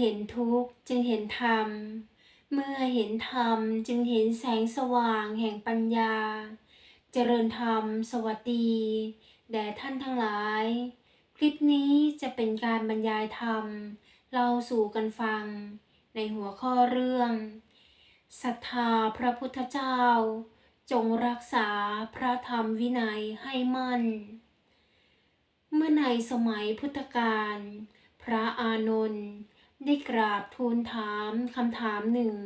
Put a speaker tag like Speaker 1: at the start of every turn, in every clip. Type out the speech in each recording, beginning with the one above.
Speaker 1: เห็นทุกข์จึงเห็นธรรม เมื่อเห็นธรรมจึงเห็นแสงสว่างแห่งปัญญา เจริญธรรม สวัสดี แด่ท่านทั้งหลาย คลิปนี้จะเป็นการบรรยายธรรม เล่าสู่กันฟัง ในหัวข้อเรื่องศรัทธาพระพุทธเจ้า จงรักษาพระธรรมวินัยให้มั่น เมื่อในสมัยพุทธกาลพระอานนท์ ได้กราบทูลถามคำถามหนึ่ง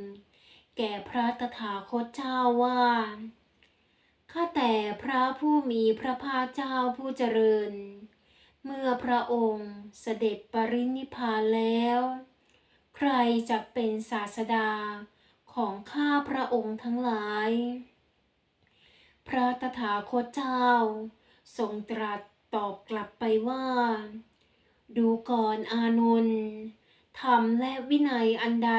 Speaker 1: แก่พระตถาคตเจ้าว่า ข้าแต่พระผู้มีพระภาคเจ้าผู้เจริญ เมื่อพระองค์เสด็จปรินิพพานแล้ว ใครจะเป็นศาสดาของข้าพระองค์ทั้งหลาย พระตถาคตเจ้า ทรงตรัสตอบกลับไปว่า ดูก่อนอานนท์ ธรรมและวินัยอันใด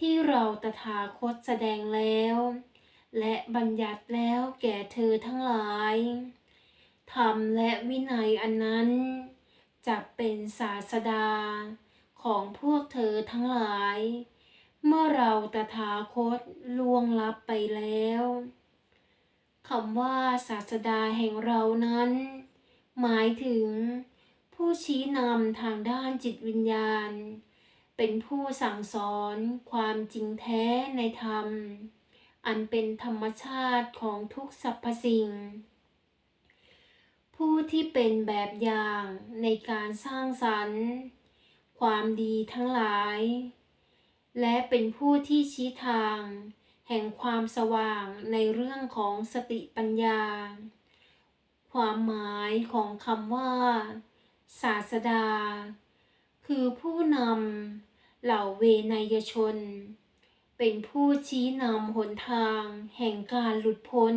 Speaker 1: ที่เราตถาคตแสดงแล้ว และบัญญัติแล้วแก่เธอทั้งหลาย ธรรมและวินัยอันนั้นจะเป็นศาสดาของพวกเธอทั้งหลาย เมื่อเราตถาคตล่วงลับไปแล้วคำว่าศาสดาแห่งเรานั้น หมายถึง ผู้ชี้นำทางด้านจิตวิญญาณ เป็นผู้สั่งสอนความจริงแท้ในธรรม อันเป็นธรรมชาติของทุกสรรพสิ่ง ผู้ที่เป็นแบบอย่างในการสร้างสรรค์ ความดีทั้งหลาย และเป็นผู้ที่ชี้ทางแห่งความสว่างในเรื่องของสติปัญญา ความหมายของคำว่า ศาสดา คือผู้นำเหล่าเวนยชน เป็นผู้ชี้นำหนทางแห่งการหลุดพ้น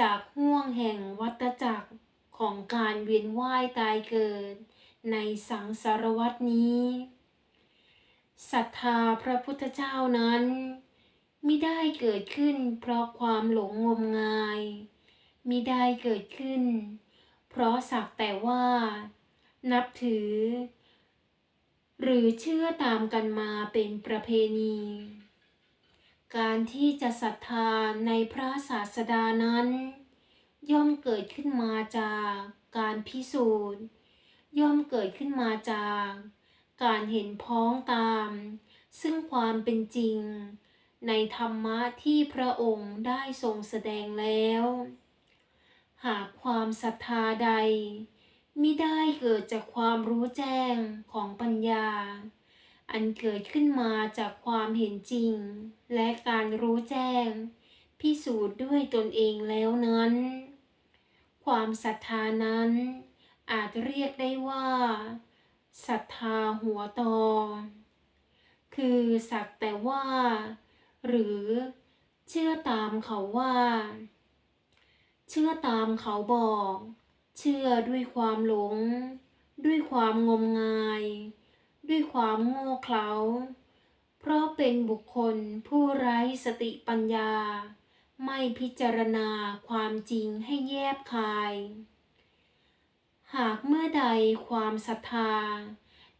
Speaker 1: จากห่วงแห่งวัฏจักรของการเวียนว่ายตายเกิด ในสังสารวัตนี้ศรัทธาพระพุทธเจ้านั้นมิได้เกิดขึ้นเพราะความหลงงมงายมิได้เกิดขึ้น เพราะสักแต่ว่า นับถือ หรือเชื่อตามกันมาเป็นประเพณี การที่จะศรัทธาในพระศาสดานั้น ย่อมเกิดขึ้นมาจากการพิสูจน์ ย่อมเกิดขึ้นมาจาก การเห็นพ้องตาม ซึ่งความเป็นจริง ในธรรมะที่พระองค์ได้ทรงแสดงแล้ว หากความศรัทธาใด มิได้เกิดจากความรู้แจ้งของปัญญา อันเกิดขึ้นมาจากความเห็นจริง และการรู้แจ้ง พิสูจน์ด้วยตนเองแล้วนั้น ความศรัทธานั้นอาจเรียกได้ว่าศรัทธาหัวตอ คือสักแต่ว่า หรือเชื่อตามเขาว่า เชื่อตามเขาบอก เชื่อด้วยความหลง ด้วยความงมงาย ด้วยความโง่เขลา เพราะเป็นบุคคลผู้ไร้สติปัญญา ไม่พิจารณาความจริงให้แยบคาย หากเมื่อใดความศรัทธา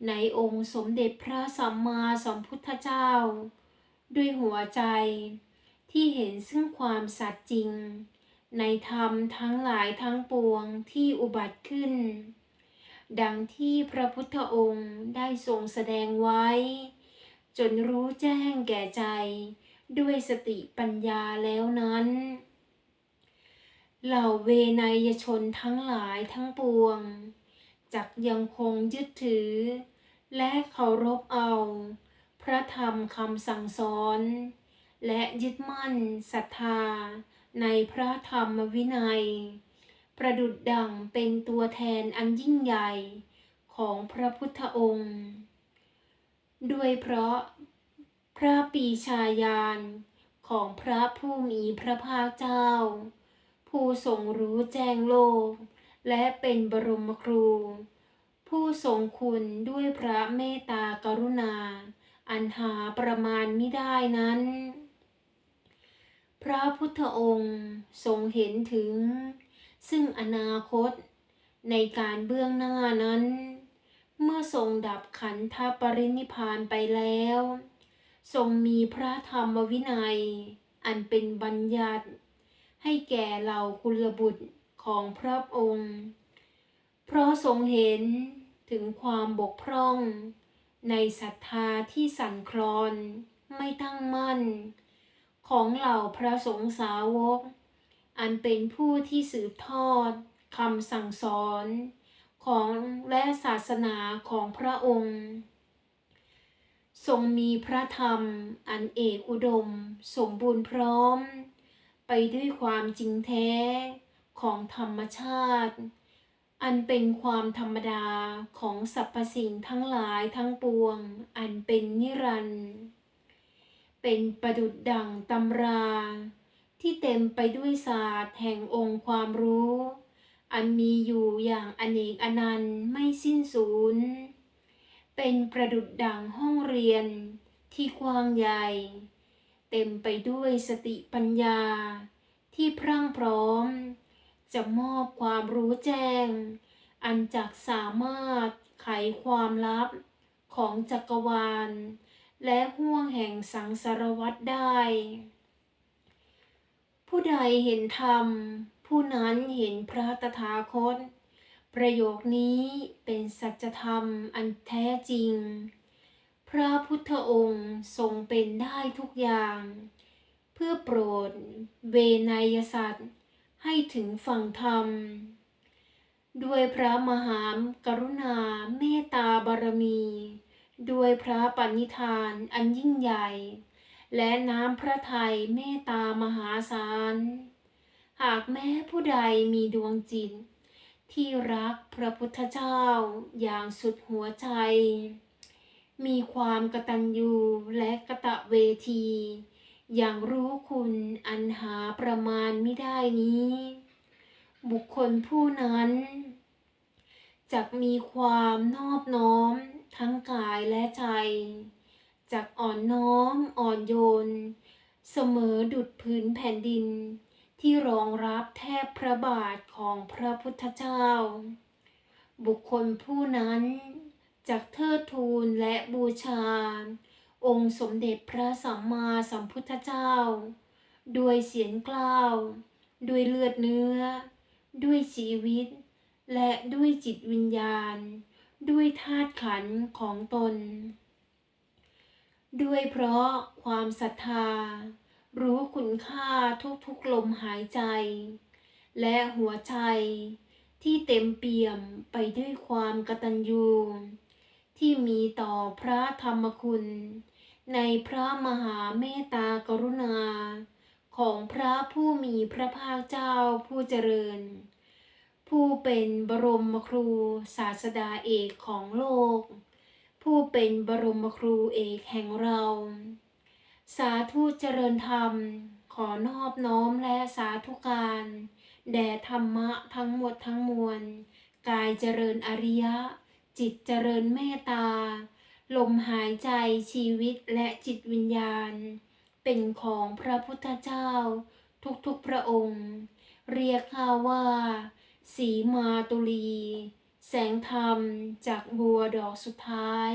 Speaker 1: ในองค์สมเด็จพระสัมมาสัมพุทธเจ้า ด้วยหัวใจที่เห็นซึ่งความสัตย์จริง ในธรรมทั้งหลายทั้งปวงที่อุบัติขึ้น ดังที่พระพุทธองค์ได้ทรงแสดงไว้ จนรู้แจ้งแก่ใจ ด้วยสติปัญญาแล้วนั้น เหล่าเวนยชนทั้งหลายทั้งปวงจักยังคงยึดถือ และเคารพเอา พระธรรมคำสั่งสอน และยึดมั่นศรัทธา ในพระธรรมวินัย ประดุดดังเป็นตัวแทนอันยิ่งใหญ่ของพระพุทธองค์ ด้วยเพราะพระปีชาญาณของพระผู้มีพระภาคเจ้า ผู้ทรงรู้แจ้งโลก และเป็นบรมครู ผู้ทรงคุณด้วยพระเมตตากรุณา อันหาประมาณไม่ได้นั้น พระพุทธองค์ทรงเห็นถึง ซึ่งอนาคต ในการเบื้องหน้านั้น เมื่อทรงดับขันธปรินิพานไปแล้ว ทรงมีพระธรรมวินัย อันเป็นบัญญัติ ให้แก่เหล่ากุลบุตรของพระองค์ เพราะทรงเห็นถึงความบกพร่อง ในศรัทธาที่สั่นคลอนไม่ตั้งมั่น ของเหล่าพระสงฆ์สาวก อันเป็นผู้ที่สืบทอดคำสั่งสอนของและศาสนาของพระองค์ ทรงมีพระธรรมอันเอกอุดมสมบูรณ์พร้อม ไปด้วยความจริงแท้ของธรรมชาติ อันเป็นความธรรมดาของสรรพสิ่งทั้งหลายทั้งปวง อันเป็นนิรันดร์ เป็นประดุดดั่งตำรา ที่เต็มไปด้วยศาสตร์แห่งองค์ความรู้ อันมีอยู่อย่างอเนกอนันต์ไม่สิ้นสูญเป็นประดุดดังห้องเรียนที่กว้างใหญ่ เต็มไปด้วยสติปัญญาที่พรั่งพร้อม จะมอบความรู้แจ้ง อันจักสามารถไขความลับของจักรวาล และห่วงแห่งสังสารวัฏได้ ผู้ใดเห็นธรรม ผู้นั้นเห็นพระตถาคต ประโยคนี้เป็นสัจธรรมอันแท้จริง พระพุทธองค์ทรงเป็นได้ทุกอย่าง เพื่อโปรดเวนยสัตว์ให้ถึงฝั่งธรรม ด้วยพระมหากรุณาเมตตาบารมี ด้วยพระปณิธานอันยิ่งใหญ่ และน้ำพระทัยเมตตามหาศาล หากแม้ผู้ใดมีดวงจิต ที่รักพระพุทธเจ้าอย่างสุดหัวใจ มีความกตัญญูและกะตะเวที อย่างรู้คุณอันหาประมาณไม่ได้นี้ บุคคลผู้นั้นจะมีความนอบน้อม ทั้งกายและใจ จากอ่อนน้อมอ่อนโยน เสมอดุดพื้นแผ่นดิน ที่รองรับแทบพระบาทของพระพุทธเจ้า บุคคลผู้นั้นจากเทิดทูนและบูชา องค์สมเด็จพระสัมมาสัมพุทธเจ้า ด้วยเสียงกล้าว ด้วยเลือดเนื้อ ด้วยชีวิต และด้วยจิตวิญญาณ ด้วยธาตุขันธ์ของตน ด้วยเพราะความศรัทธา รู้คุณค่าทุกๆลมหายใจ และหัวใจที่เต็มเปี่ยมไปด้วยความกตัญญูที่มีต่อพระธรรมคุณ ในพระมหาเมตตากรุณา ของพระผู้มีพระภาคเจ้าผู้เจริญ ผู้เป็นบรมครูศาสดาเอกของโลก ผู้เป็นบรมครูเอกแห่งเรา สาธุเจริญธรรม ขอนอบน้อมและสาธุการแด่ธรรมะทั้งหมดทั้งมวล กายเจริญอริยะ จิตเจริญเมตตา ลมหายใจชีวิตและจิตวิญญาณ เป็นของพระพุทธเจ้า ทุกๆพระองค์ เรียกข้าว่า สีมาตุลี แสงธรรมจากบัวดอกสุดท้าย